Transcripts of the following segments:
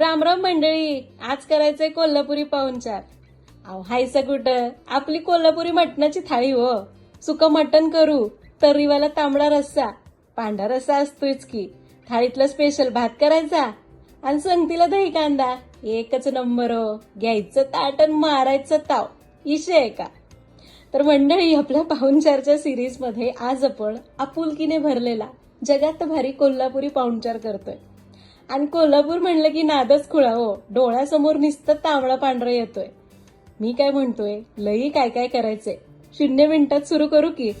रामराम मंडळी आज करायचंय कोल्हापुरी पाहुणचार. अहो हायचं कुठं? आपली कोल्हापुरी मटणाची थाळी हो. सुकं मटण करू तर्रीवाला तांबडा रस्सा. पांढरा रस्सा असतोच की. थाळीतला स्पेशल भात करायचा. आणि संगतीला दही कांदा. एकच नंबर हो. घ्यायचं ताट आणि मारायचं ताव. इशे आहे का? तर मंडळी आपल्या पाहुणचारच्या सिरीजमध्ये आज आपण आपुलकीने भरलेला जगात भारी कोल्हापुरी पाहुणचार करतोय. आणि कोल्हापूर म्हणलं की नादच खुळा हो. डोळ्यासमोर निसतं तांबडा पांढरा येतोय. मी काय म्हणतोय? लई काय काय करायचंय? शून्य मिनिटात सुरू करू की.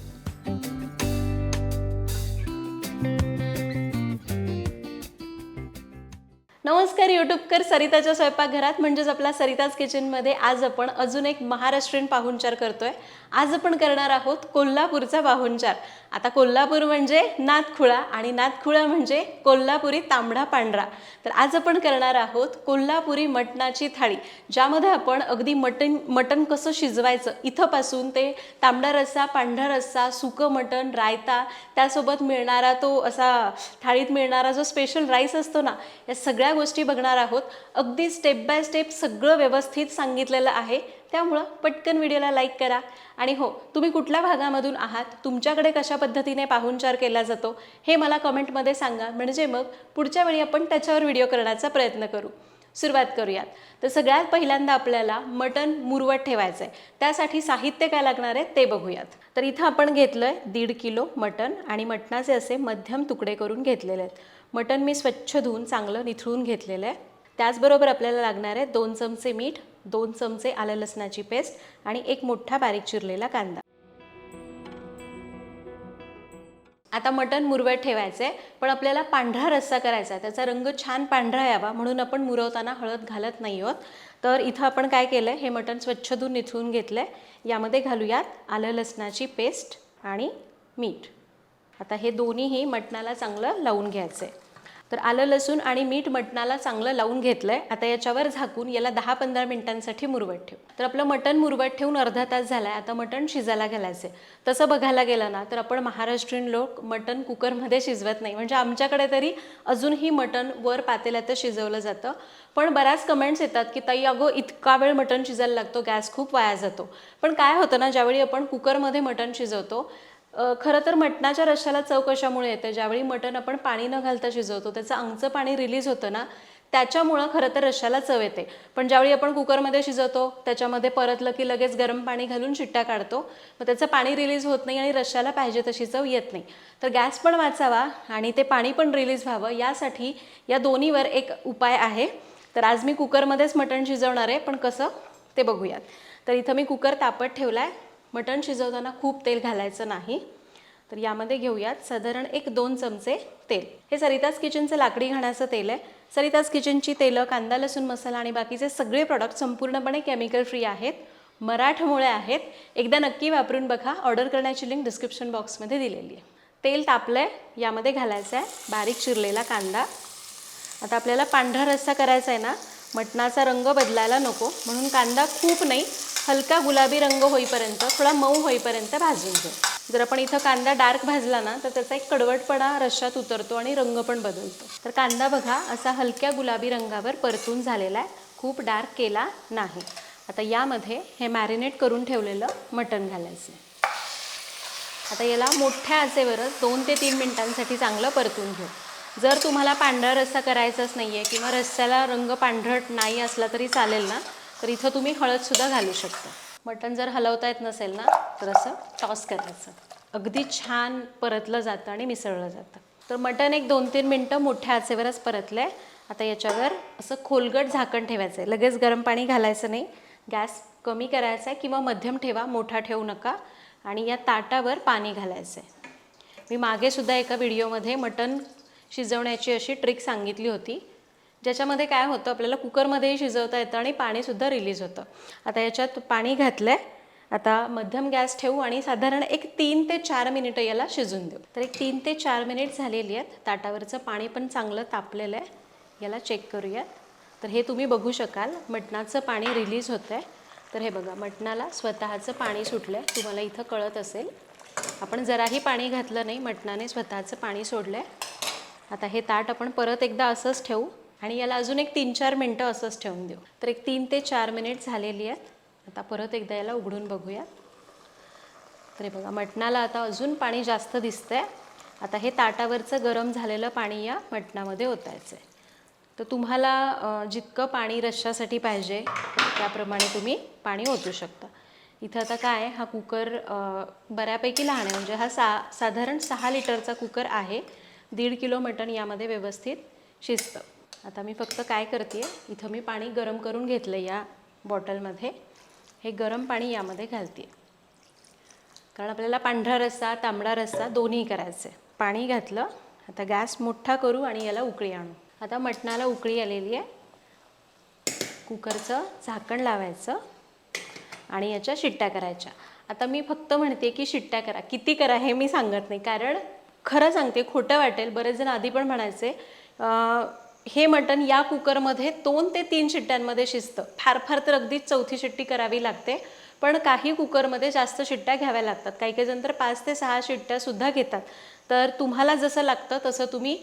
नमस्कार युट्यूबकर सरिताच्या स्वयंपाकघरात म्हणजेच आपला सरिताज किचनमध्ये आज आपण अजून एक महाराष्ट्रीयन पाहुणचार करतोय. आज आपण करणार आहोत कोल्हापूरचा पाहुणचार. आता कोल्हापूर म्हणजे नाथखुळा आणि नाथखुळा म्हणजे कोल्हापुरी तांबडा पांढरा. तर आज आपण करणार आहोत कोल्हापुरी मटणाची थाळी ज्यामध्ये आपण अगदी मटण मटण कसं शिजवायचं इथंपासून ते तांबडा रस्सा पांढरा रस्सा सुकं मटण रायता त्यासोबत मिळणारा तो असा थाळीत मिळणारा जो स्पेशल राईस असतो ना या सगळ्या गोष्टी बघणार आहोत. अगदी स्टेप बाय स्टेप सगळं व्यवस्थित सांगितलेलं आहे. त्यामुळं पटकन व्हिडिओला लाईक करा. आणि हो तुम्ही कुठल्या भागामधून आहात? तुमच्याकडे कशा पद्धतीने पाहुणचार केला जातो? हे मला कमेंटमध्ये सांगा. म्हणजे मग पुढच्या वेळी आपण त्याच्यावर व्हिडिओ करण्याचा प्रयत्न करू. सुरुवात करूयात. तर सगळ्यात पहिल्यांदा आपल्याला मटण मुरवत ठेवायचं आहे त्यासाठी साहित्य काय लागणार आहे ते बघूयात. तर इथं आपण घेतलं आहे दीड किलो मटण आणि मटणाचे असे मध्यम तुकडे करून घेतलेले आहेत. मटण मी स्वच्छ धुवून चांगलं निथळून घेतलेलं आहे. त्याचबरोबर आपल्याला लागणार आहे दोन चमचे मीठ दोन चमचे आलं लसणाची पेस्ट आणि एक मोठा बारीक चिरलेला कांदा. आता मटण मुरवत ठेवायचं आहे पण आपल्याला पांढरा रस्सा करायचा आहे. त्याचा रंग छान पांढरा यावा म्हणून आपण मुरवताना हळद घालत नाही आहोत. तर इथं आपण काय केलं आहे हे मटण स्वच्छ धुवून निथळून घेतलं आहे यामध्ये घालूयात आलं लसणाची पेस्ट आणि मीठ. आता हे दोन्हीही मटणाला चांगलं लावून घ्यायचं आहे तर आलं लसूण आणि मीठ मटणाला चांगलं लावून घेतलं आहे आता याच्यावर झाकून याला दहा पंधरा मिनिटांसाठी मुरवत ठेव. तर आपलं मटण मुरवत ठेवून अर्धा तास झाला आहे आता मटण शिजायला घालायचं आहे तसं बघायला गेलं ना तर आपण महाराष्ट्रीयन लोक मटण कुकरमध्ये शिजवत नाही. म्हणजे आमच्याकडे तरी अजूनही मटण वर पातेल्यातच शिजवलं जातं. पण बऱ्याच कमेंट्स येतात की ताई अगो इतका वेळ मटण शिजायला लागतो गॅस खूप वाया जातो. पण काय होतं ना ज्यावेळी आपण कुकरमध्ये मटण शिजवतो खरं तर मटणाच्या रश्श्याला चव कशामुळे येते? ज्यावेळी मटण आपण पाणी न घालता शिजवतो त्याचं अंगचं पाणी रिलीज होतं ना त्याच्यामुळं खरं तर रश्याला चव येते. पण ज्यावेळी आपण कुकरमध्ये शिजवतो त्याच्यामध्ये परतलं की लगेच गरम पाणी घालून शिट्ट्या काढतो मग त्याचं पाणी रिलीज होत नाही आणि रश्श्याला पाहिजे तशी चव येत नाही. तर गॅस पण वाचावा आणि ते पाणी पण रिलीज व्हावं यासाठी या दोन्हीवर एक उपाय आहे. तर आज मी कुकरमध्येच मटण शिजवणार आहे पण कसं ते बघूयात. तर इथं मी कुकर तापत ठेवला आहे मटण शिजवताना खूप तेल घालायचं नाही. तर यामध्ये घेऊयात साधारण एक दोन चमचे तेल. हे सरिताज किचनचं लाकडी घाण्याचं तेल आहे. सरिताज किचनची तेलं कांदा लसूण मसाला आणि बाकीचे सगळे प्रॉडक्ट संपूर्णपणे केमिकल फ्री आहेत. मराठमोळे आहेत. एकदा नक्की वापरून बघा. ऑर्डर करण्याची लिंक डिस्क्रिप्शन बॉक्समध्ये दिलेली आहे. तेल तापलं आहे यामध्ये घालायचं आहे बारीक चिरलेला कांदा. आता आपल्याला पांढरा रस्सा करायचा आहे ना. मटणाचा रंग बदलायला नको. म्हणून कांदा खूप नाही हलका गुलाबी रंग होईपर्यंत थोडा मऊ होईपर्यंत भाजून घेऊ जर आपण इथं कांदा डार्क भाजला ना तर त्याचा एक कडवटपणा रश्यात उतरतो आणि रंग पण बदलतो. तर कांदा बघा असा हलक्या गुलाबी रंगावर परतून झालेला आहे. खूप डार्क केला नाही. आता यामध्ये हे मॅरिनेट करून ठेवलेलं मटण घालायचं आता याला मोठ्या आचेवरच दोन ते तीन मिनिटांसाठी चांगलं परतून घेऊ. जर तुम्हाला पांढरा रस्सा करायचाच नाही आहे किंवा रस्स्याला रंग पांढरट नाही असला तरी चालेल ना तर इथं तुम्ही हळदसुद्धा घालू शकता. मटण जर हलवता येत नसेल ना तर असं टॉस करायचं. अगदी छान परतलं जातं आणि मिसळलं जातं. तर मटण एक दोन तीन मिनटं मोठ्या आचेवरच परतलं आहे आता याच्यावर असं खोलगट झाकण ठेवायचं आहे लगेच गरम पाणी घालायचं नाही. गॅस कमी करायचा आहे किंवा मध्यम ठेवा मोठा ठेवू नका. आणि या ताटावर पाणी घालायचं आहे मी मागेसुद्धा एका व्हिडिओमध्ये मटण शिजवण्याची अशी ट्रिक सांगितली होती. ज्याच्यामध्ये काय होतं आपल्याला कुकरमध्येही शिजवता येतं आणि पाणीसुद्धा रिलीज होतं. आता याच्यात पाणी घातलं आहे आता मध्यम गॅस ठेवू आणि साधारण एक तीन ते चार मिनिटं याला शिजून देऊ. तर एक तीन ते चार मिनिट झालेली आहेत. ताटावरचं पाणी पण चांगलं तापलेलं आहे. याला चेक करूयात. तर हे तुम्ही बघू शकाल. मटणाचं पाणी रिलीज होतं आहे तर हे बघा मटणाला स्वतःचं पाणी सुटलं आहे तुम्हाला इथं कळत असेल. आपण जराही पाणी घातलं नाही मटणाने स्वतःचं पाणी सोडलं आहे आता हे ताट आपण परत एकदा असंच ठेवू. आणि याला अजून एक तीन चार मिनटं असंच ठेवून देऊ. तर एक तीन ते चार मिनिट झालेली आहेत. आता परत एकदा याला उघडून बघूया. तर बघा मटणाला आता अजून पाणी जास्त दिसतंय. आता हे ताटावरचं गरम झालेलं पाणी या मटणामध्ये ओतायचं आहे तर तुम्हाला जितकं पाणी रश्श्यासाठी पाहिजे त्याप्रमाणे तुम्ही पाणी ओतू शकता. इथं आता काय आहे, हा कुकर बऱ्यापैकी लहान आहे. म्हणजे हा सा साधारण सहा लिटरचा कुकर आहे. दीड किलो मटण यामध्ये व्यवस्थित शिजतं. आता मी फक्त काय करते इथं मी पाणी गरम करून घेतलं या बॉटलमध्ये. हे गरम पाणी यामध्ये घालते कारण आपल्याला पांढरा रस्सा तांबडा रस्सा दोन्ही करायचे पाणी घातलं आता गॅस मोठा करू आणि याला उकळी आणू. आता मटणाला उकळी आलेली आहे. कुकरचं झाकण लावायचं आणि याच्या शिट्ट्या करायच्या. आता मी फक्त म्हणते की शिट्ट्या करा. किती करा हे मी सांगत नाही. कारण खरं सांगते खोटं वाटेल. बरेच जण आधी पण म्हणायचे हे मटण या कुकरमध्ये दोन ते तीन शिट्ट्यांमध्ये शिजतं. फार फार तर अगदीच चौथी शिट्टी करावी लागते पण काही कुकरमध्ये जास्त शिट्ट्या घ्याव्या लागतात. काही काही जण तर पाच ते सहा शिट्ट्यासुद्धा घेतात. तर तुम्हाला जसं लागतं तसं तुम्ही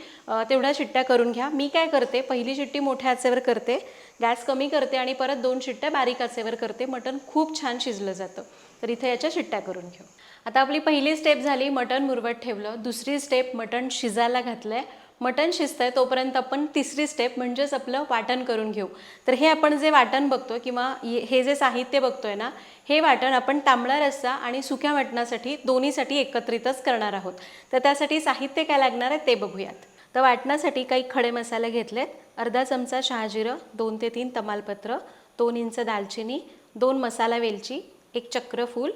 तेवढ्या शिट्ट्या करून घ्या. मी काय करते पहिली शिट्टी मोठ्या आचेवर करते गॅस कमी करते आणि परत दोन शिट्ट्या बारीक आचेवर करते. मटण खूप छान शिजलं जातं. तर इथे याच्या शिट्ट्या करून घेऊ. आता आपली पहिली स्टेप झाली मटण मुरवत ठेवलं. दुसरी स्टेप मटण शिजायला घातलं आहे मटण शिजतंय तोपर्यंत आपण तिसरी स्टेप म्हणजेच आपलं वाटण करून घेऊ. तर हे आपण जे वाटण बघतो किंवा हे जे साहित्य बघतोय ना हे वाटण आपण तांबडा रस्सा आणि सुक्या वाटणासाठी दोन्हीसाठी एकत्रितच करणार आहोत. तर त्यासाठी साहित्य काय लागणार आहे ते बघूयात. तर वाटण्यासाठी काही खडे मसाले घेतलेत. अर्धा चमचा शहाजिरं दोन ते तीन तमालपत्र दोन इंच दालचिनी दोन मसाला वेलची एक चक्रफूल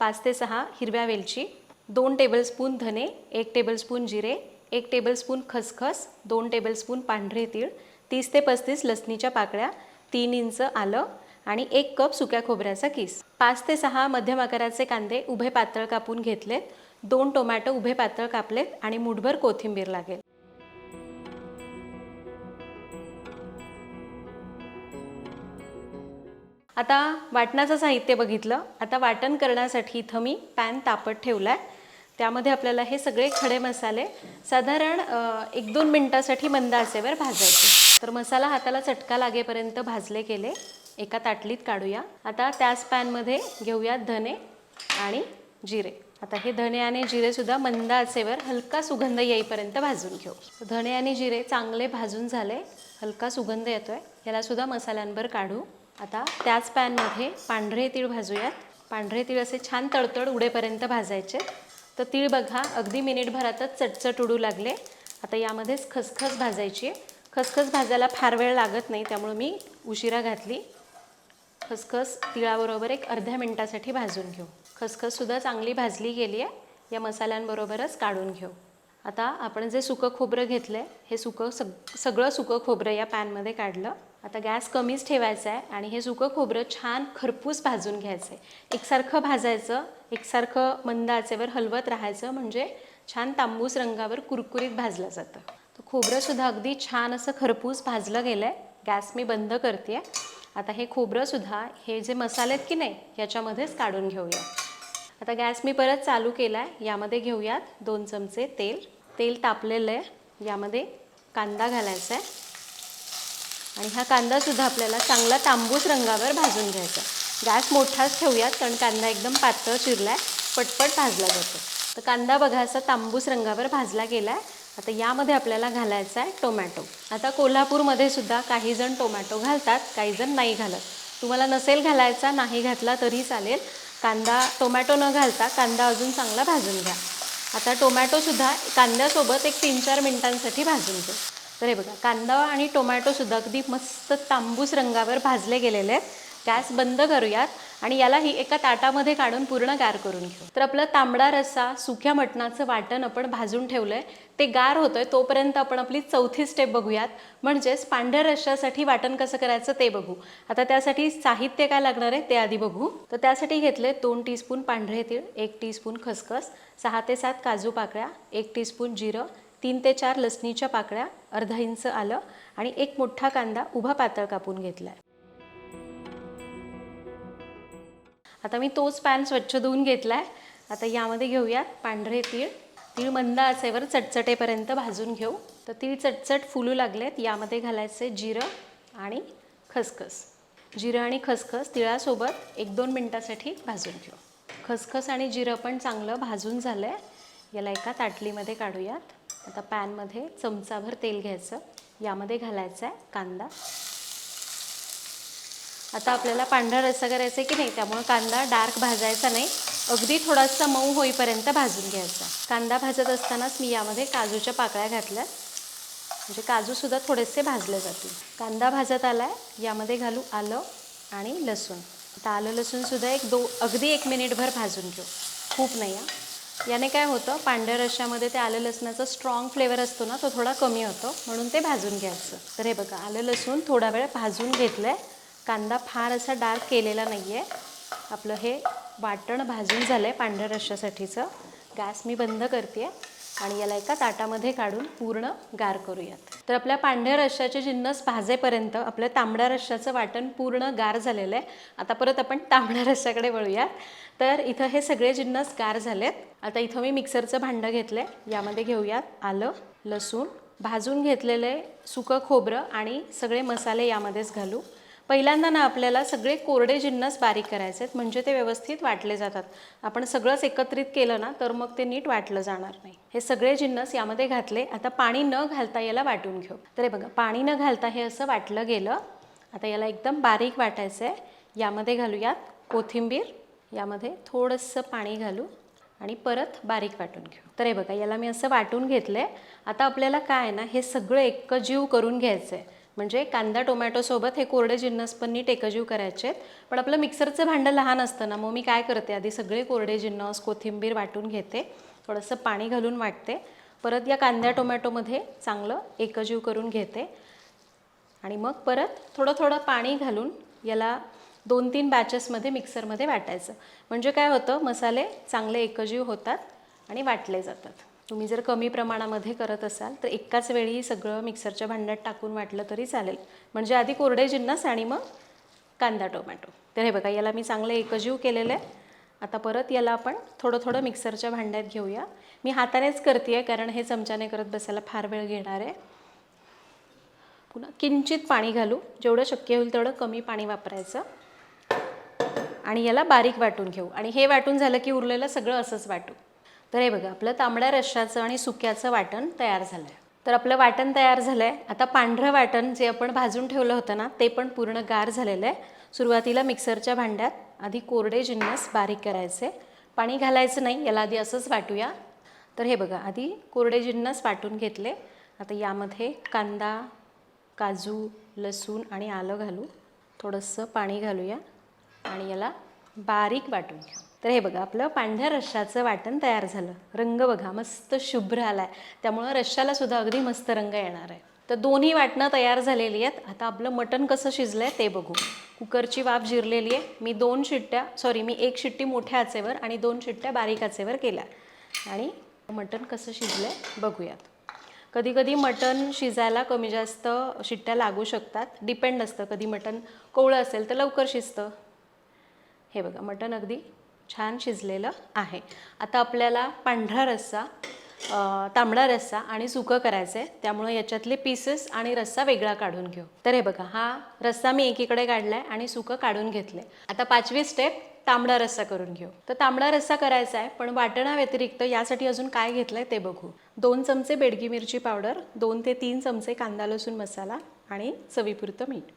पाच ते सहा हिरव्या वेलची दोन टेबलस्पून धने एक टेबलस्पून जिरे एक टेबलस्पून खसखस दोन टेबलस्पून पांढरे तीळ तीस ते पस्तीस लसणीच्या पाकळ्या तीन इंच आलं आणि एक कप सुक्या खोबऱ्याचा किस. पाच ते सहा मध्यम आकाराचे कांदे उभे पातळ कापून घेतलेत. दोन टोमॅटो उभे पातळ कापलेत आणि मुठभर कोथिंबीर लागेल. आता वाटणाचं साहित्य बघितलं. आता वाटण करण्यासाठी इथं मी पॅन तापत ठेवला आहे त्यामध्ये आपल्याला हे सगळे खडे मसाले साधारण एक दोन मिनटासाठी मंद आचेवर भाजायचे. तर मसाला हाताला चटका लागेपर्यंत भाजले गेले एका ताटलीत काढूया. आता त्याच पॅनमध्ये घेऊयात धने आणि जिरे. आता हे धने आणि जिरेसुद्धा मंद आचेवर हलका सुगंध येईपर्यंत भाजून घेऊ. धणे आणि जिरे चांगले भाजून झाले. हलका सुगंध येतोय. याला सुद्धा मसाल्यांवर काढू. आता त्याच पॅनमध्ये पांढरे तीळ भाजूयात. पांढरे तीळ असे छान तडतड उडेपर्यंत भाजायचे. तर तीळ बघा अगदी मिनिटभरातच चटचट उडू लागले. आता यामध्येच खसखस भाजायची आहे. खसखस भाजायला फार वेळ लागत नाही त्यामुळे मी उशिरा घातली. खसखस तिळाबरोबर एक अर्ध्या मिनटासाठी भाजून घेऊ. खसखससुद्धा चांगली भाजली गेली आहे. या मसाल्यांबरोबरच काढून घेऊ. आता आपण जे सुकं खोबरं घेतलं आहे हे सुकं सग सगळं सुकं खोबरं या पॅनमध्ये काढलं. आता गॅस कमीच ठेवायचा आहे आणि हे सुकं खोबरं छान खरपूस भाजून घ्यायचं आहे एकसारखं भाजायचं एकसारखं मंद आचेवर हलवत राहायचं म्हणजे छान तांबूस रंगावर कुरकुरीत भाजलं जातं. तर खोबरंसुद्धा अगदी छान असं खरपूस भाजलं गेलं आहे गॅस मी बंद करते आता हे खोबरंसुद्धा हे जे मसाले आहेत की नाही याच्यामध्येच काढून घेऊया. आता गॅस मी परत चालू केला आहे यामध्ये घेऊयात दोन चमचे तेल. तेल तापलेलं आहे. यामध्ये कांदा घालायचा आहे. आणि हा कांदासुद्धा आपल्याला चांगला तांबूस रंगावर भाजून घ्यायचा. गॅस मोठाच ठेवूयात कारण कांदा एकदम पातळ चिरला आहे पटपट भाजला जातो. तर कांदा बघा असा तांबूस रंगावर भाजला गेला आहे आता यामध्ये आपल्याला घालायचा आहे टोमॅटो. आता कोल्हापूरमध्ये सुद्धा काही जण टोमॅटो घालतात काही जण नाही घालत. तुम्हाला नसेल घालायचा नाही घातला तरी चालेल. कांदा टोमॅटो न घालता कांदा अजून चांगला भाजून घ्या. आता टोमॅटोसुद्धा कांद्यासोबत एक तीन चार मिनिटांसाठी भाजून घ्या. तर हे बघा कांदा आणि टोमॅटोसुद्धा अगदी मस्त तांबूस रंगावर भाजले गेलेले आहेत. गॅस बंद करूयात आणि यालाही एका ताटामध्ये काढून पूर्ण गार करून घेऊ. तर आपलं तांबडा रस्सा सुक्या मटणाचं वाटण आपण भाजून ठेवलं आहे ते गार होतंय तोपर्यंत आपण आपली चौथी स्टेप बघूयात. म्हणजेच पांढऱ्या रश्श्यासाठी वाटण कसं करायचं ते बघू. आता त्यासाठी साहित्य काय लागणार आहे ते आधी बघू. तर त्यासाठी घेतले दोन टीस्पून पांढरे तीळ एक टीस्पून खसखस सहा ते सात काजू पाकळ्या एक टीस्पून जिरं तीन ते चार लसणीच्या पाकळ्या अर्धा इंच आलं आणि एक मोठा कांदा उभा पातळ कापून घेतला आहे आता मी तोच पॅन स्वच्छ धुवून घेतला आहे आता यामध्ये घेऊयात पांढरे तीळ. तीळ मंद आचेवर चटचटेपर्यंत भाजून घेऊ. तर तीळ चटचट फुलू लागलेत. यामध्ये घालायचे जिरं आणि खसखस. जिरं आणि खसखस तिळासोबत एक दोन मिनटासाठी भाजून घेऊ. खसखस आणि जिरं पण चांगलं भाजून झालं आहे याला एका ताटलीमध्ये काढूयात. आता पॅनमध्ये चमचाभर तेल घ्यायचं. यामध्ये घालायचा आहे कांदा. आता आपल्याला पांढरा रस्सा करायचा आहे की नाही त्यामुळं कांदा डार्क भाजायचा नाही. अगदी थोडासा मऊ होईपर्यंत भाजून घ्यायचा. कांदा भाजत असतानाच मी यामध्ये काजूच्या पाकळ्या घातल्या म्हणजे काजूसुद्धा थोडेसे भाजले जातील. कांदा भाजत आला आहे यामध्ये घालू आलं आणि लसूण. आता आलं लसूणसुद्धा एक दो अगदी एक मिनिटभर भाजून घेऊ. खूप नाही हा. याने काय होतं पांढऱ्या रश्श्यामध्ये ते आलं लसणाचा स्ट्रॉंग फ्लेवर असतो ना तो थोडा कमी होतो म्हणून ते भाजून घ्यायचं. तर हे बघा आलं लसूण थोडा वेळ भाजून घेतलं आहे कांदा फार असा डार्क केलेला नाही आहे आपलं हे वाटण भाजून झालं आहे पांढऱ्या रश्श्यासाठीचं गॅस मी बंद करते आहे आणि याला एका ताटामध्ये काढून पूर्ण गार करूयात. तर आपल्या पांढऱ्या रश्श्याचे जिन्नस भाजेपर्यंत आपलं तांबड्या रश्श्याचं वाटण पूर्ण गार झालेलं आहे. आता परत आपण तांबड्या रश्श्याकडे वळूयात. तर इथं हे सगळे जिन्नस गार झालेत. आता इथं मी मिक्सरचं भांडं घेतलं आहे यामध्ये घेऊयात आलं लसूण. भाजून घेतलेले सुकं खोबरं आणि सगळे मसाले यामध्येच घालू. पहिल्यांदा ना आपल्याला सगळे कोरडे जिन्नस बारीक करायचे आहेत म्हणजे ते व्यवस्थित वाटले जातात. आपण सगळंच एकत्रित केलं ना तर मग ते नीट वाटलं जाणार नाही. हे सगळे जिन्नस यामध्ये घातले आता पाणी न घालता याला वाटून घेऊ. तर हे बघा पाणी न घालता हे असं वाटलं गेलं. आता याला एकदम बारीक वाटायचं आहे यामध्ये घालूयात कोथिंबीर. यामध्ये थोडंसं पाणी घालू आणि परत बारीक वाटून घेऊ. तर हे बघा याला मी असं वाटून घेतलं आहे आता आपल्याला काय आहे ना हे सगळं एकजीव करून घ्यायचं आहे म्हणजे कांदा टोमॅटोसोबत हे कोरडे जिन्नस पण नीट एकजीव करायचे आहेत. पण आपलं मिक्सरचं भांडं लहान असतं ना मग मी काय करते आधी सगळे कोरडे जिन्नस कोथिंबीर वाटून घेते थोडंसं पाणी घालून वाटते. परत या कांद्या टोमॅटोमध्ये चांगलं एकजीव करून घेते. आणि मग परत थोडं थोडं पाणी घालून याला दोन तीन बॅचेसमध्ये मिक्सरमध्ये वाटायचं. म्हणजे काय होतं मसाले चांगले एकजीव होतात आणि वाटले जातात. तुम्ही जर कमी प्रमाणामध्ये करत असाल तर एकाच वेळी सगळं मिक्सरच्या भांड्यात टाकून वाटलं तरी चालेल. म्हणजे आधी कोरडे जिन्नस आणि मग कांदा टोमॅटो. तर हे बघा याला मी चांगलं एकजीव केलेलं आहे. आता परत याला आपण थोडं थोडं मिक्सरच्या भांड्यात घेऊया. मी हातानेच करते कारण हे चमच्याने करत बसायला फार वेळ घेणार आहे. पुन्हा किंचित पाणी घालू. जेवढं शक्य होईल तेवढं कमी पाणी वापरायचं. आणि याला बारीक वाटून घेऊ. आणि हे वाटून झालं की उरलेलं सगळं असंच वाटू. तर हे बघा आपलं तांबड्या रश्श्याचं आणि सुक्याचं वाटण तयार झालं आहे तर आपलं वाटण तयार झालं आहे आता पांढरं वाटण जे आपण भाजून ठेवलं होतं ना ते पण पूर्ण गार झालेलं आहे. सुरुवातीला मिक्सरच्या भांड्यात आधी कोरडे जिन्नस बारीक करायचे. पाणी घालायचं नाही याला आधी असंच वाटूया. तर हे बघा आधी कोरडे जिन्नस वाटून घेतले. आता यामध्ये कांदा काजू लसूण आणि आलं घालू. थोडंसं पाणी घालूया आणि याला बारीक वाटून घ्या तर हे बघा आपलं पांढऱ्या रश्शाचं वाटण तयार झालं. रंग बघा मस्त शुभ्र आला आहे त्यामुळं रश्शाला सुद्धा अगदी मस्त रंग येणार आहे. तर दोन्ही वाटणं तयार झालेली आहेत. आता आपलं मटण कसं शिजलं आहे ते बघू. कुकरची वाफ जिरलेली आहे. मी दोन शिट्ट्या सॉरी मी एक शिट्टी मोठ्या आचेवर आणि दोन शिट्ट्या बारीक आचेवर केल्या. आणि मटण कसं शिजलं आहे बघूयात. कधी कधी मटण शिजायला कमी जास्त शिट्ट्या लागू शकतात. डिपेंड असतं. कधी मटण कोवळं असेल तर लवकर शिजतं. हे बघा मटण अगदी छान शिजलेलं आहे. आता आपल्याला पांढरा रस्सा तांबडा रस्सा आणि सुकं करायचं आहे त्यामुळे याच्यातले पीसेस आणि रस्सा वेगळा काढून घेऊ. तर हे बघा हा रस्सा मी एकीकडे काढला आहे आणि सुकं काढून घेतलं आहे आता पाचवी स्टेप तांबडा रस्सा करून घेऊ. तर तांबडा रस्सा करायचा आहे पण वाटणाव्यतिरिक्त यासाठी अजून काय घेतलं आहे ते बघू. दोन चमचे बेडगी मिरची पावडर दोन ते तीन चमचे कांदा लसूण मसाला आणि चवीपुरतं मीठ.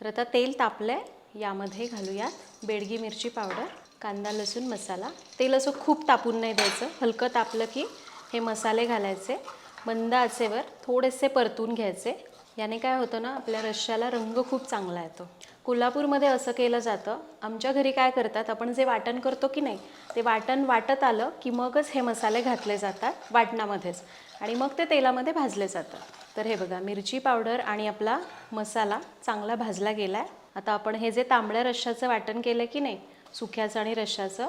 तर आता तेल तापलं आहे यामध्ये घालूयात बेडगी मिरची पावडर कांदा लसूण मसाला. तेल असं खूप तापून नाही द्यायचं. हलकं तापलं की हे मसाले घालायचे. मंद आचेवर थोडेसे परतून घ्यायचे. याने काय होतं ना आपल्या रश्श्याला रंग खूप चांगला येतो. कोल्हापूरमध्ये असं केलं जातं. आमच्या घरी काय करतात आपण जे वाटण करतो की नाही ते वाटण वाटत आलं की मगच हे मसाले घातले जातात वाटणामध्येच. आणि मग ते तेलामध्ये भाजले जातात तर हे बघा मिरची पावडर आणि आपला मसाला चांगला भाजला गेला आहे आता आपण हे जे तांबड्या रश्श्याचं वाटण केलं की नाही सुक्याचं आणि रश्श्याचं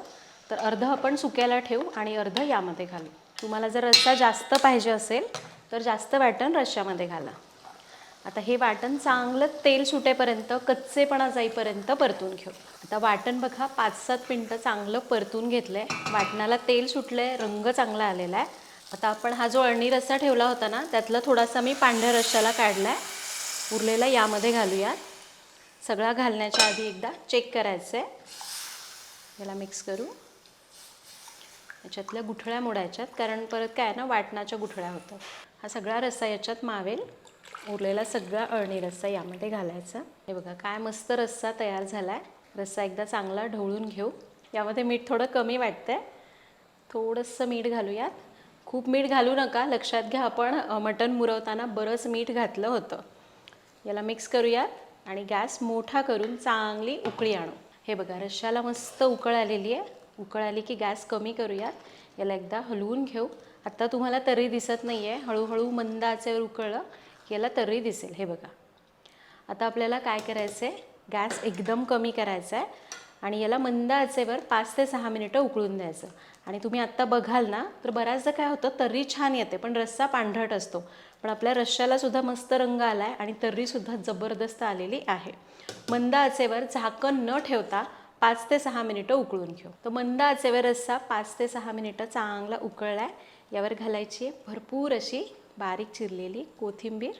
तर अर्ध आपण सुक्याला ठेवू आणि अर्ध यामध्ये घालू. तुम्हाला जर रस्सा जास्त पाहिजे असेल तर जास्त वाटण रश्श्यामध्ये घाला. आता हे वाटण चांगलं तेल सुटेपर्यंत कच्चेपणा जाईपर्यंत परतून घेऊ. आता वाटण बघा पाच सात मिनटं चांगलं परतून घेतलंय. वाटणाला तेल सुटलंय रंग चांगला आलेला आहे आता आपण हा जो अळणी रस्सा ठेवला होता ना त्यातला थोडासा मी पांढऱ्या रश्श्याला काढलाय. उरलेला यामध्ये घालूयात. सगळा घालण्याच्या आधी एकदा चेक करायचं आहे याला मिक्स करू. याच्यातल्या गुठळ्या मोडायच्यात कारण परत काय आहे ना वाटणाच्या गुठळ्या होतात. हा सगळा रस्सा याच्यात मावेल. उरलेला सगळा अळणी रस्सा यामध्ये घालायचा. हे बघा काय मस्त रस्सा तयार झाला आहे रस्सा एकदा चांगला ढवळून घेऊ. यामध्ये मीठ थोडं कमी वाटतं आहे थोडंसं मीठ घालूयात. खूप मीठ घालू नका. लक्षात घ्या आपण मटण मुरवताना बरंच मीठ घातलं होतं. याला मिक्स करूयात. आणि गॅस मोठा करून चांगली उकळी आणू. हे बघा रश्श्याला मस्त उकळ आलेली आहे. उकळ आली की गॅस कमी करूयात. याला एकदा हलवून घेऊ. आत्ता तुम्हाला तर्री दिसत नाही आहे हळूहळू मंद आचेवर उकळलं की याला तर्री दिसेल. हे बघा. आता आपल्याला काय करायचं आहे गॅस एकदम कमी करायचा आहे आणि याला मंद आचेवर पाच ते सहा मिनिटं उकळून द्यायचं. आणि तुम्ही आत्ता बघाल ना तर बऱ्याचदा काय होतं तर्री छान येते पण रस्सा पांढरट असतो. पण आपल्या रश्श्याला सुद्धा मस्त रंग आला आहे आणि तर्रीसुद्धा जबरदस्त आलेली आहे. मंद आचेवर झाकण न ठेवता पाच ते सहा मिनिटं उकळून घेऊ. तर मंद आचेवर रस्सा पाच ते सहा मिनिटं चांगला उकळला आहे यावर घालायची आहे भरपूर अशी बारीक चिरलेली कोथिंबीर.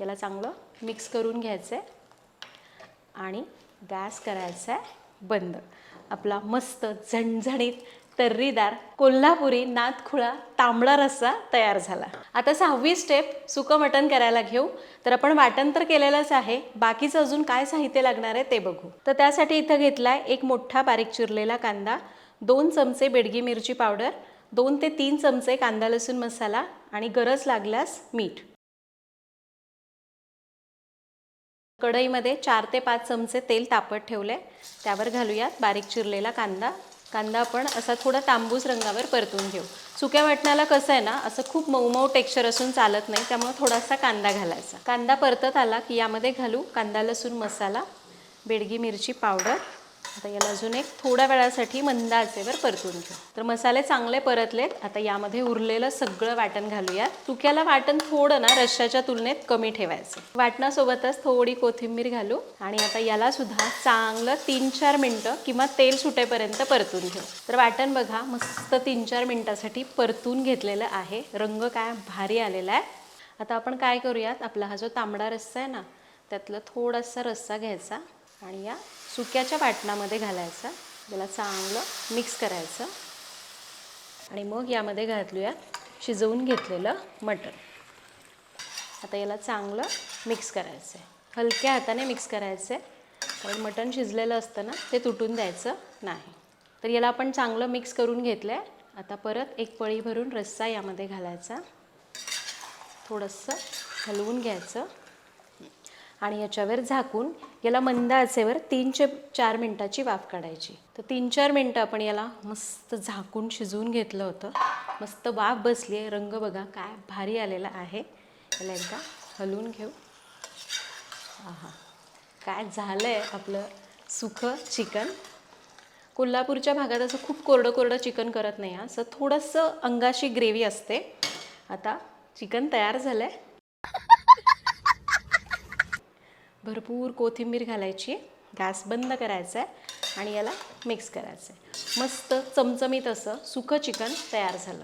याला चांगलं मिक्स करून घ्यायचं आहे आणि गॅस करायचा आहे बंद. आपला मस्त झणझणीत तर्रीदार कोल्हापुरी नाथखुळा तांबडा रस्सा तयार झाला. आता सहावी स्टेप सुकं मटण करायला घेऊ. तर आपण वाटण तर केलेलंच आहे. बाकीचं अजून काय साहित्य लागणार आहे ते बघू. तर त्यासाठी इथं घेतलाय एक मोठा बारीक चिरलेला कांदा दोन चमचे बेडगी मिरची पावडर दोन ते तीन चमचे कांदा लसूण मसाला आणि गरज लागल्यास मीठ. कढईमध्ये चार ते पाच चमचे तेल तापत ठेवले त्यावर घालूयात बारीक चिरलेला कांदा. कांदा आपण असा थोडा तांबूस रंगावर परतून घेऊ. सुक्या वाटणाला कसं आहे ना असं खूप मऊ मऊ टेक्स्चर असून चालत नाही त्यामुळे थोडासा कांदा घालायचा. कांदा परतत आला की यामध्ये घालू कांदा लसूण मसाला बेडगी मिरची पावडर आता याला अजून एक थोड्या वेळासाठी मंद आचेवर परतून घेऊ. तर मसाले चांगले परतलेत. आता यामध्ये उरलेलं सगळं वाटण घालूयात. तुक्याला वाटण थोडं ना रश्श्याच्या तुलनेत कमी ठेवायचं. वाटणासोबतच थोडी कोथिंबीर घालू आणि आता याला सुद्धा चांगलं तीन चार मिनटं किंवा तेल सुटेपर्यंत परतून घेऊ. तर वाटण बघा मस्त तीन चार मिनटासाठी परतून घेतलेलं आहे. रंग काय भारी आलेला आहे. आता आपण काय करूयात? आपला हा जो तांबडा रस्सा आहे ना त्यातला थोडासा रस्सा घ्यायचा आणि या सुक्याच्या वाटणामध्ये घालायचा. त्याला चांगलं मिक्स करायचं. आणि मग यामध्ये घातलूया शिजवून घेतलेलं मटण. आता याला चांगलं मिक्स करायचं आहे हलक्या हाताने मिक्स करायचं आहे कारण मटण शिजलेलं असतं ना ते तुटून द्यायचं नाही. तर याला आपण चांगलं मिक्स करून घेतलं आहे आता परत एक पळी भरून रस्सा यामध्ये घालायचा. थोडंसं हलवून घ्यायचं. आणि याच्यावर झाकून याला मंद आचेवर तीन चे चार मिनटाची वाफ काढायची. तर तीन चार मिनटं आपण याला मस्त झाकून शिजवून घेतलं होतं. मस्त वाफ बसली आहे. रंग बघा काय भारी आलेला आहे. याला एकदा हलवून घेऊ. आहा. काय झालं आहे आपलं सुखं चिकन? कोल्हापूरच्या भागात असं खूप कोरडं कोरडं चिकन करत नाही असं थोडंसं अंगाशी ग्रेव्ही असते. आता चिकन तयार झालं आहे भरपूर कोथिंबीर घालायची गॅस बंद करायचा आहे आणि याला मिक्स करायचं आहे. मस्त चमचमीत असं सुकं चिकन तयार झालं.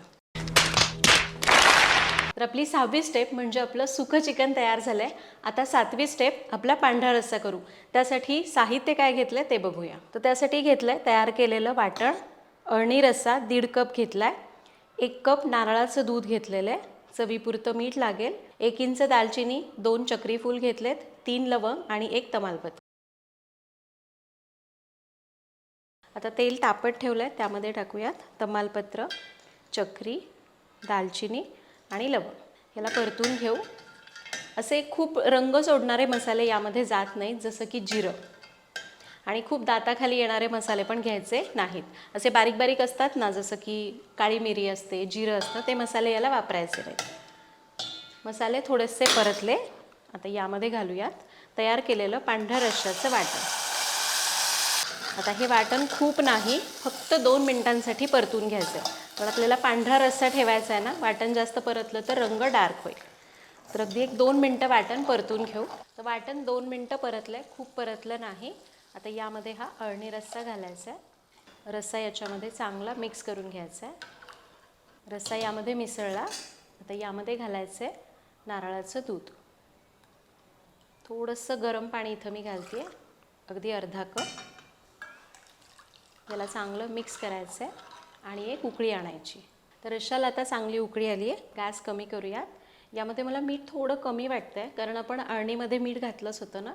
तर आपली सहावी स्टेप म्हणजे आपलं सुकं चिकन तयार झालं आहे आता सातवी स्टेप आपला पांढरा रस्सा करू. त्यासाठी साहित्य काय घेतलं आहे ते बघूया. तर त्यासाठी घेतलं आहे तयार केलेलं वाटण अळणी रस्सा दीड कप घेतला आहे एक कप नारळाचं दूध घेतलेलं आहे. चवीपुरतं मीठ लागेल. एक इंच दालचिनी दोन चक्री फूल घेतलेत तीन लवंग आणि एक तमालपत्र. आता तेल तापत ठेवलं आहे त्यामध्ये टाकूयात तमालपत्र चक्री दालचिनी आणि लवंग. याला परतून घेऊ. असे खूप रंग सोडणारे मसाले यामध्ये जात नाहीत जसं की जिरं. आणि खूप दाताखाली येणारे मसाले पण घ्यायचे नाहीत. असे बारीक बारीक असतात ना जसं की काळी मिरी असते जिरं असतं ते मसाले याला वापरायचे नाहीत. मसाले थोडेसे परतले. आता यामध्ये घालूयात. तयार केलेलं पांढऱ्या रश्श्याचं वाटण. आता हे वाटण खूप नाही फक्त दोन मिनिटांसाठी परतून घ्यायचं. आहे पण आपल्याला पांढरा रस्सा ठेवायचा आहे ना वाटण जास्त परतलं तर रंग डार्क होईल. तर अगदी एक दोन मिनटं वाटण परतून घेऊ. तर वाटण दोन मिनटं परतलं आहे खूप परतलं नाही. आता यामध्ये हा अळणी रस्सा घालायचा आहे. रस्सा याच्यामध्ये चांगला मिक्स करून घ्यायचा आहे. रस्सा यामध्ये मिसळला. आता यामध्ये घालायचं आहे नारळाचं दूध. थोडंसं गरम पाणी इथं मी घालते. अगदी अर्धा कप. याला चांगलं मिक्स करायचं आहे आणि एक उकळी आणायची. तर रश्शाला आता चांगली उकळी आली आहे. गॅस कमी करूयात. यामध्ये मला मीठ थोडं कमी वाटतं आहे कारण आपण अळणीमध्ये मीठ घातलंच होतं ना.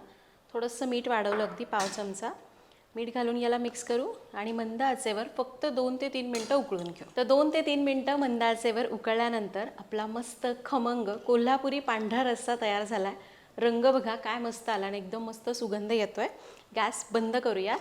थोडंसं मीठ वाढवलं अगदी पाव चमचा. मीठ घालून याला मिक्स करू आणि मंद आचेवर फक्त दोन ते तीन मिनटं उकळून घेऊ. तर दोन ते तीन मिनटं मंद आचेवर उकळल्यानंतर आपला मस्त खमंग कोल्हापुरी पांढरा रस्सा तयार झाला आहे रंग बघा काय मस्त आला आणि एकदम मस्त सुगंध येतो आहे गॅस बंद करूया.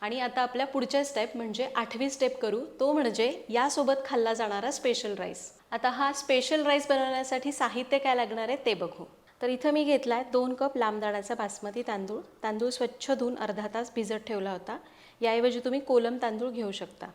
आणि आता आपल्या पुढच्या स्टेप म्हणजे आठवी स्टेप करू. तो म्हणजे यासोबत खाल्ला जाणारा स्पेशल राईस आता हा स्पेशल राईस बनवण्यासाठी साहित्य काय लागणार आहे ते बघू. तर इथं मी घेतला आहे दोन कप लांब बासमती तांदूळ. तांदूळ स्वच्छ धुवून अर्धा तास भिजत ठेवला होता. याऐवजी तुम्ही कोलम तांदूळ घेऊ शकता.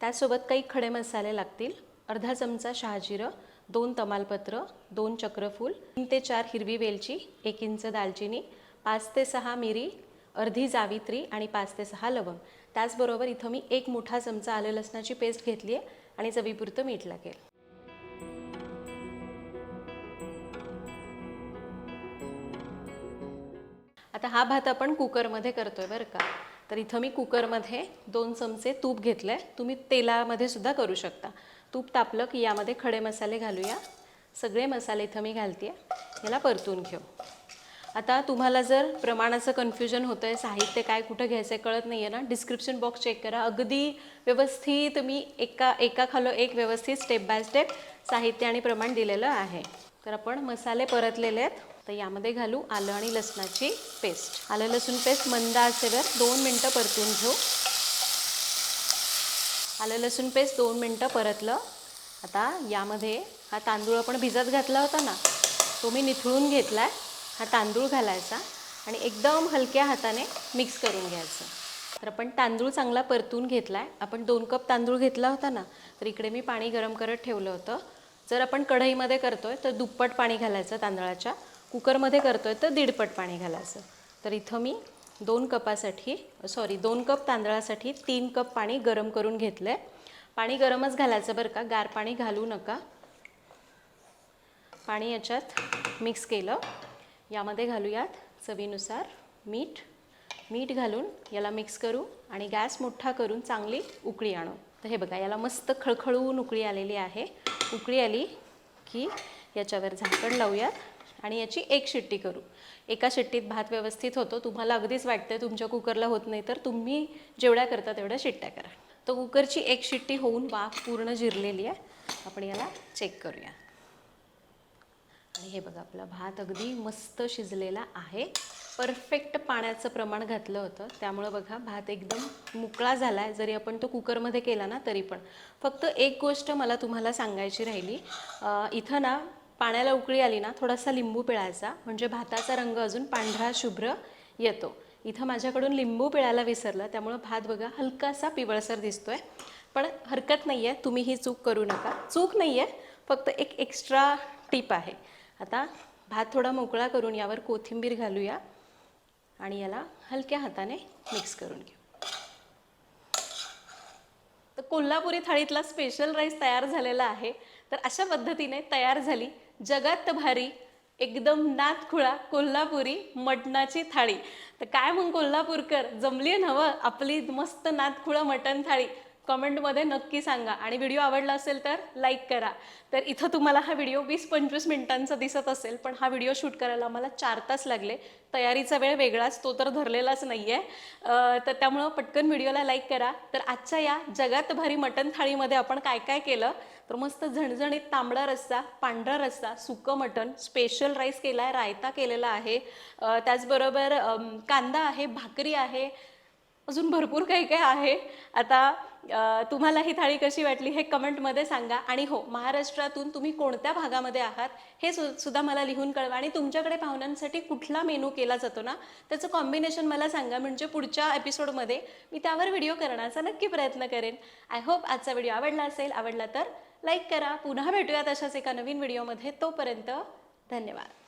त्यासोबत काही खडे मसाले लागतील. अर्धा चमचा शहाजिरं दोन तमालपत्र दोन चक्रफूल तीन ते चार हिरवी वेलची एक इंच दालचिनी पाच ते सहा मिरी अर्धी जावित्री आणि पाच ते सहा लवंग. त्याचबरोबर इथं मी एक मोठा चमचा आलं लसणाची पेस्ट घेतली आहे आणि चवीपुरतं मीठ लागेल. आता हा भात आपण कुकरमध्ये करतोय बरं का. तर इथं मी कुकरमध्ये दोन चमचे तूप घेतलं आहे तुम्ही तेलामध्ये सुद्धा करू शकता. तूप तापलं की यामध्ये खडे मसाले घालूया. सगळे मसाले इथं मी घालते याला परतून घेऊ. आता तुम्हाला जर प्रमाणाचं कन्फ्युजन होतं आहे साहित्य काय कुठं घ्यायचं आहे कळत नाही आहे ना डिस्क्रिप्शन बॉक्स चेक करा. अगदी व्यवस्थित मी एका एका खालो एक व्यवस्थित स्टेप बाय स्टेप साहित्य आणि प्रमाण दिलेलं आहे. तर आपण मसाले परतलेले आहेत. तर यामध्ये घालू आलं आणि लसणाची पेस्ट. आलं लसूण पेस्ट मंद आचेवर दोन मिनटं परतून घेऊ. आलं लसूण पेस्ट दोन मिनटं परतलं. आता यामध्ये हा तांदूळ आपण भिजत घातला होता ना तो मी निथळून घेतला आहे हा तांदूळ घालायचा आणि एकदम हलक्या हाताने मिक्स करून घ्यायचं. तर आपण तांदूळ चांगला परतून घेतला आहे आपण दोन कप तांदूळ घेतला होता ना तर इकडे मी पाणी गरम करत ठेवलं होतं. जर आपण कढईमध्ये करतोय तर दुप्पट पाणी घालायचं तांदळाच्या. कुकरमध्ये करतोय तर दीडपट पाणी घालायचं. तर इथं मी दोन कपासाठी सॉरी दोन कप तांदळासाठी तीन कप पाणी गरम करून घेतलं आहे पाणी गरमच घालायचं बरं का गार पाणी घालू नका. पाणी याच्यात मिक्स केलं. यामध्ये घालूयात चवीनुसार मीठ. मीठ घालून याला मिक्स करू आणि गॅस मोठा करून चांगली उकळी आणू. तर हे बघा याला मस्त खळखळून उकळी आलेली आहे. उकळी आली की याच्यावर झाकण लावूयात. आणि याची एक शिट्टी करू. एका शिट्टीत भात व्यवस्थित होतो. तुम्हाला अगदीच वाटतं तुमच्या कुकरला होत नाही तर तुम्ही जेवढ्या करता तेवढ्या शिट्ट्या करा. तर कुकरची एक शिट्टी होऊन वाफ पूर्ण जिरलेली आहे. आपण याला चेक करूया. आणि हे बघा आपला भात अगदी मस्त शिजलेला आहे. परफेक्ट पाण्याचं प्रमाण घातलं होतं. त्यामुळं बघा भात एकदम मोकळा झाला आहे जरी आपण तो कुकरमध्ये केला ना तरी पण. फक्त एक गोष्ट मला तुम्हाला सांगायची राहिली. इथं ना पाण्याला उकळी आली ना थोडासा लिंबू पिळायचा. म्हणजे भाताचा रंग अजून पांढरा शुभ्र येतो. इथं माझ्याकडून लिंबू पिळायला विसरलं. त्यामुळं भात बघा हलकासा पिवळसर दिसतोय. पण हरकत नाही आहे तुम्ही ही चूक करू नका. चूक नाही आहे फक्त एक एक्स्ट्रा टीप आहे. आता भात थोडा मोकळा करून यावर कोथिंबीर घालूया. आणि याला हलक्या हाताने मिक्स करून घेऊ. तर कोल्हापुरी थाळीतला स्पेशल राईस तयार झालेला आहे. तर अशा पद्धतीने तयार झाली. जगात भारी एकदम नाथखुळा कोल्हापुरी मटणाची थाळी. तर काय मग कोल्हापूरकर? जमली आहे नवं आपली मस्त नाथखुळा मटण थाळी. कमेंटमध्ये नक्की सांगा. आणि व्हिडिओ आवडला असेल तर लाईक करा. तर इथं तुम्हाला हा व्हिडिओ वीस पंचवीस मिनिटांचा दिसत असेल पण हा व्हिडिओ शूट करायला मला चार तास लागले. तयारीचा वेळ वेगळाच तो तर धरलेलाच नाही आहे तर त्यामुळं पटकन व्हिडिओला लाईक करा. तर आजच्या या जगात भारी मटण थाळीमध्ये आपण काय काय केलं? तर मस्त झणझणीत तांबडा रस्सा पांढरा रस्सा सुकं मटण स्पेशल राईस केला आहे रायता केलेला आहे. त्याचबरोबर कांदा आहे भाकरी आहे अजून भरपूर काही काही आहे. आता तुम्हाला ही थाळी कशी वाटली हे कमेंटमध्ये सांगा. आणि हो महाराष्ट्रातून तुम्ही कोणत्या भागामध्ये आहात हे सु सुद्धा मला लिहून कळवा. आणि तुमच्याकडे पाहुण्यांसाठी कुठला मेनू केला जातो ना त्याचं कॉम्बिनेशन मला सांगा. म्हणजे पुढच्या एपिसोडमध्ये मी त्यावर व्हिडिओ करण्याचा नक्की प्रयत्न करेन. आय होप आजचा व्हिडिओ आवडला असेल. आवडला तर लाईक करा. पुन्हा भेटूयात अशाच एका नवीन व्हिडिओमध्ये. तोपर्यंत धन्यवाद.